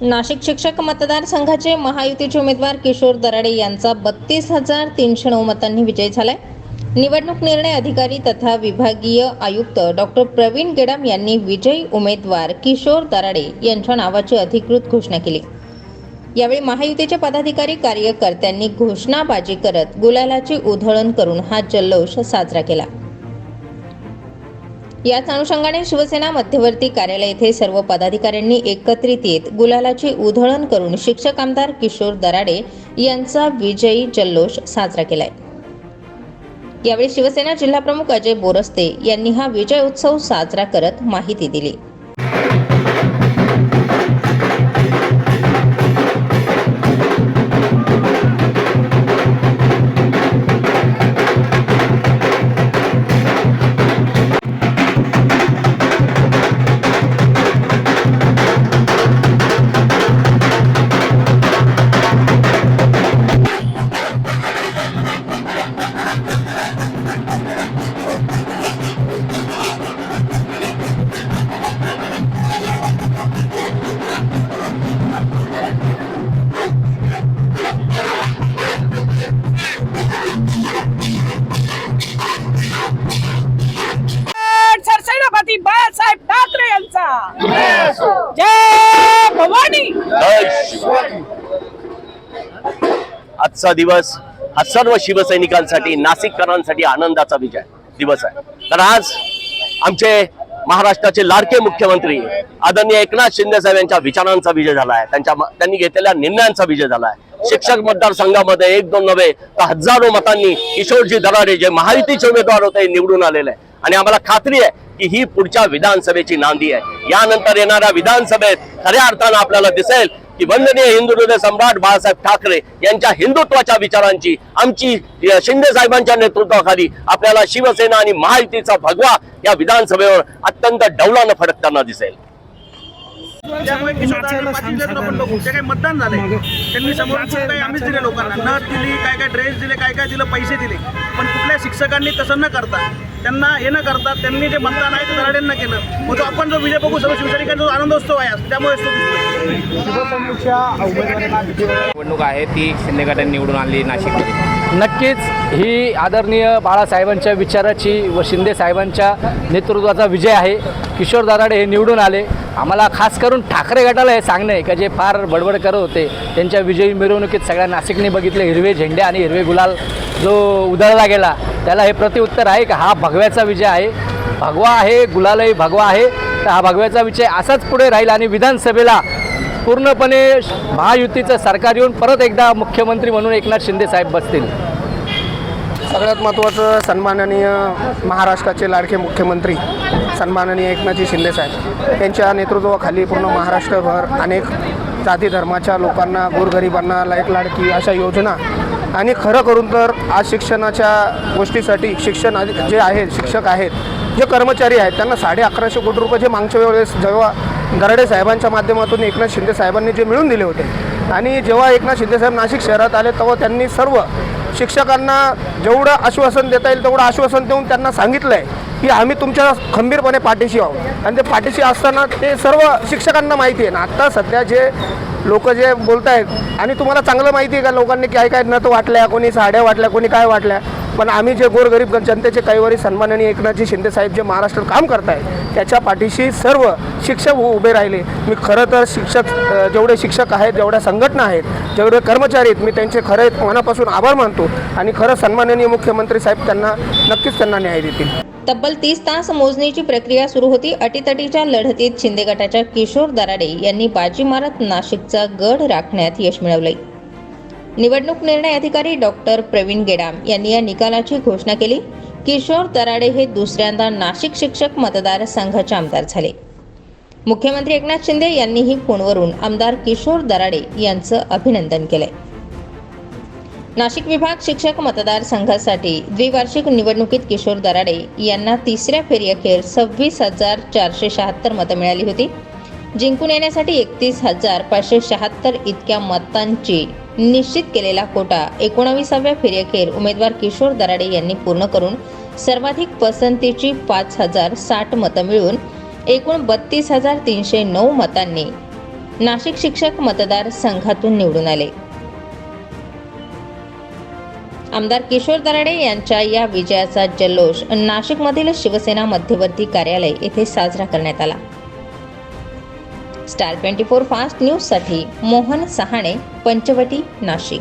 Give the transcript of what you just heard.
नाशिक शिक्षक मतदारसंघाचे महायुतीचे उमेदवार किशोर दराडे यांचा बत्तीस हजार तीनशे नऊ मतांनी विजय झालाय. निवडणूक निर्णय अधिकारी तथा विभागीय आयुक्त डॉक्टर प्रवीण गेडाम यांनी विजयी उमेदवार किशोर दराडे यांच्या नावाची अधिकृत घोषणा केली. यावेळी महायुतीचे पदाधिकारी कार्यकर्त्यांनी घोषणाबाजी करत गुलालाची उधळण करून हा जल्लोष साजरा केला. याच अनुषंगाने शिवसेना मध्यवर्ती कार्यालय येथे सर्व पदाधिकाऱ्यांनी एकत्रित येत गुलालाची उधळण करून शिक्षक आमदार किशोर दराडे यांचा विजयी जल्लोष साजरा केलाय. यावेळी शिवसेना जिल्हाप्रमुख अजय बोरस्ते यांनी हा विजय उत्सव साजरा करत माहिती दिली. आजचा दिवस हा सर्व शिवसैनिकांसाठी नाशिककरांसाठी आनंदाचा विजय दिवस आहे. तर आज आमचे महाराष्ट्राचे लाडके मुख्यमंत्री आदरणीय एकनाथ शिंदे साहेब यांच्या विचारांचा विजय झाला आहे त्यांच्या त्यांनी घेतलेल्या निर्णयांचा विजय झाला आहे शिक्षक मतदारसंघामध्ये एक दोन नव्हे तर हजारो मतांनी किशोरजी दराडे जे महायुतीचे उमेदवार होते निवडून आलेले आहे आणि आम्हाला खात्री आहे की ही पुढच्या विधानसभेची नांदी आहे. यानंतर येणाऱ्या विधानसभेत खऱ्या अर्थानं आपल्याला दिसेल की वंदनीय हिंदू हृदय सम्राट बाळासाहेब ठाकरे यांच्या हिंदुत्वाच्या विचारांची आमची शिंदे साहेबांच्या नेतृत्वाखाली आपल्याला शिवसेना आणि महायुतीचा भगवा या विधानसभेवर अत्यंत डौलानं फडकताना दिसेल. त्यामुळे किशोरदारांना जे काही मतदान झाले त्यांनी समोर काही आम्हीच दिले लोकांना. नथ दिली काय काय ड्रेस दिले काय काय दिलं पैसे दिले. पण कुठल्या शिक्षकांनी तसं न करता त्यांना हे न करता त्यांनी जे मतदान आहे ते दराड्यांना केलं. मग तो आपण जो विजय बघू सर्व शिवसैनिकांचा जो आनंदोत्सव आहे त्यामुळे तो दिसतोय. निवडणूक आहे ती शिंदे गटाने निवडून आणली नाशिकमध्ये. नक्कीच ही आदरणीय बाळासाहेबांच्या विचाराची व शिंदे साहेबांच्या नेतृत्वाचा विजय आहे. किशोर दराडे हे निवडून आले. आम्हाला खास करून ठाकरे गटाला हे सांगणं आहे का जे फार बडबड करत होते. त्यांच्या विजयी मिरवणुकीत सगळ्या नाशिकने बघितले हिरवे झेंडे आणि हिरवे गुलाल जो उधळला गेला त्याला हे प्रतिउत्तर आहे का? हा भगव्याचा विजय आहे. भगवा आहे गुलालही भगवा आहे. तर हा भगव्याचा विजय असाच पुढे राहील आणि विधानसभेला पूर्णपणे महायुतीचं सरकार येऊन परत एकदा मुख्यमंत्री म्हणून एकनाथ शिंदे साहेब बसतील. सगळ्यात महत्त्वाचं सन्माननीय महाराष्ट्राचे लाडके मुख्यमंत्री सन्माननीय एकनाथजी शिंदेसाहेब यांच्या नेतृत्वाखाली पूर्ण महाराष्ट्रभर अनेक जाती धर्माच्या लोकांना गोरगरिबांना लाईक लाडकी अशा योजना आणि खरं करून तर आज शिक्षणाच्या गोष्टीसाठी शिक्षण जे आहेत शिक्षक आहेत जे कर्मचारी आहेत त्यांना साडे अकराशे कोटी रुपये जे मागच्या वेळेस जेव्हा दराडे साहेबांच्या माध्यमातून एकनाथ शिंदे साहेबांनी जे मिळून दिले होते. आणि जेव्हा एकनाथ शिंदे साहेब नाशिक शहरात आले तेव्हा त्यांनी सर्व शिक्षकांना जेवढं आश्वासन देता येईल तेवढं आश्वासन देऊन त्यांना सांगितलं आहे की आम्ही तुमच्या खंबीरपणे पाठीशी आहोत. आणि ते पाठीशी असताना ते सर्व शिक्षकांना माहिती आहे ना आत्ता सध्या जे लोक जे बोलत आहेत आणि तुम्हाला चांगलं माहिती आहे का लोकांनी काय काय नत वाटल्या कोणी साड्या वाटल्या कोणी काय वाटल्या. पण आम्ही जे गोरगरीब जनतेचे कैवारी सन्माननीय एकनाथजी शिंदे साहेब जे महाराष्ट्रात काम करतायत त्याच्या पाठीशी सर्व शिक्षक उभे राहिले. मी खरं तर शिक्षक जेवढे शिक्षक आहेत जेवढ्या संघटना आहेत जेवढे कर्मचारी आहेत मी त्यांचे खरे मनापासून आभार मानतो. आणि खरं सन्माननीय मुख्यमंत्री साहेब त्यांना नक्कीच त्यांना न्याय देतील. तब्बल तीस तास मोजणीची प्रक्रिया सुरू होती. अटीतटीच्या लढतीत शिंदे गटाच्या किशोर दराडे यांनी बाजी मारत नाशिकचा गड राखण्यात यश मिळवले निवडणूक निर्णय अधिकारी डॉक्टर प्रवीण गेडाम यांनी या निकालाची घोषणा केली. किशोर दराडे हे दुसऱ्यांदा नाशिक शिक्षक मतदारसंघाचे आमदार झाले. मुख्यमंत्री एकनाथ शिंदे यांनीही फोनवरून आमदार किशोर दराडे यांचं अभिनंदन केलंय. नाशिक विभाग शिक्षक मतदारसंघासाठी द्विवार्षिक निवडणुकीत किशोर दराडे यांना तिसऱ्या फेरीअखेर सव्वीस हजार चारशे शहात्तर मतं मिळाली होती. जिंकून येण्यासाठी एकतीस हजार पाचशे शहात्तर इतक्या मतांची निश्चित केलेला कोटा एकोणावीसाव्या फेरीअखेर उमेदवार किशोर दराडे यांनी पूर्ण करून सर्वाधिक पसंतीची पाच हजार साठ मतं मिळवून एकूण बत्तीस हजार तीनशे नऊ मतांनी नाशिक शिक्षक मतदारसंघातून निवडून आले. आमदार किशोर दराडे यांच्या या विजयाचा जल्लोष नाशिकमधील शिवसेना मध्यवर्ती कार्यालय येथे साजरा करण्यात आला. स्टार ट्वेंटी फोर फास्ट न्यूजसाठी मोहन सहाणे पंचवटी नाशिक.